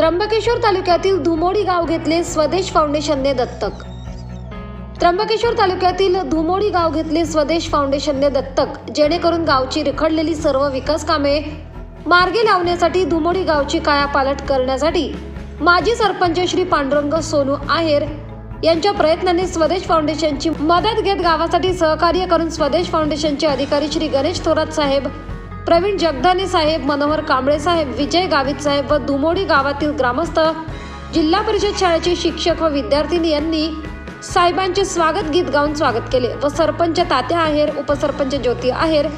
त्र्यंबकेश्वर तालुक्यातील धुमोडी गाव घेतले स्वदेश फाउंडेशनने दत्तक. त्र्यंबकेश्वर तालुक्यातील धुमोडी गाव घेतले स्वदेश फाउंडेशनने दत्तक जेणेकरून गावची रखडलेली सर्व विकास कामे मार्गी लावण्यासाठी धुमोडी गावची कायापालट करण्यासाठी माजी सरपंच श्री पांडुरंग सोनू आहेर यांच्या प्रयत्नाने स्वदेश फाउंडेशनची मदत घेत गावासाठी सहकार्य करून स्वदेश फाउंडेशनचे अधिकारी श्री गणेश थोरात साहेब प्रवीण जगदाने साहेब मनोहर कांबळे साहेब विजय गावित साहेब व दुमोडी गावातील ग्रामस्थ जिल्हा परिषद शाळेचे शिक्षक व विद्यार्थिनी यांनी साहेबांचे स्वागत गीत गाऊन स्वागत केले व सरपंच तात्या आहेर उपसरपंच ज्योती आहेर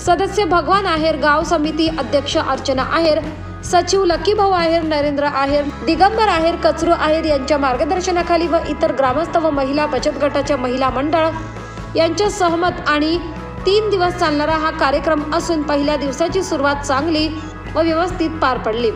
सदस्य भगवान आहेर गाव समिती अध्यक्ष अर्चना आहेर सचिव लकीभाऊ आहेर नरेंद्र आहेर दिगंबर आहेर कचरू आहेर यांच्या मार्गदर्शनाखाली व इतर ग्रामस्थ व महिला बचत गटाच्या महिला मंडळ यांच्या सहमत आणि तीन दिवस चालणारा हा कार्यक्रम असून पहिल्या दिवसाची सुरुवात चांगली व व्यवस्थित पार पडली.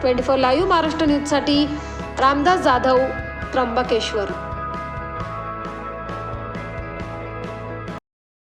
ट्वेंटी फोर लाईव्ह महाराष्ट्र न्यूजसाठी रामदास जाधव त्र्यंबकेश्वर.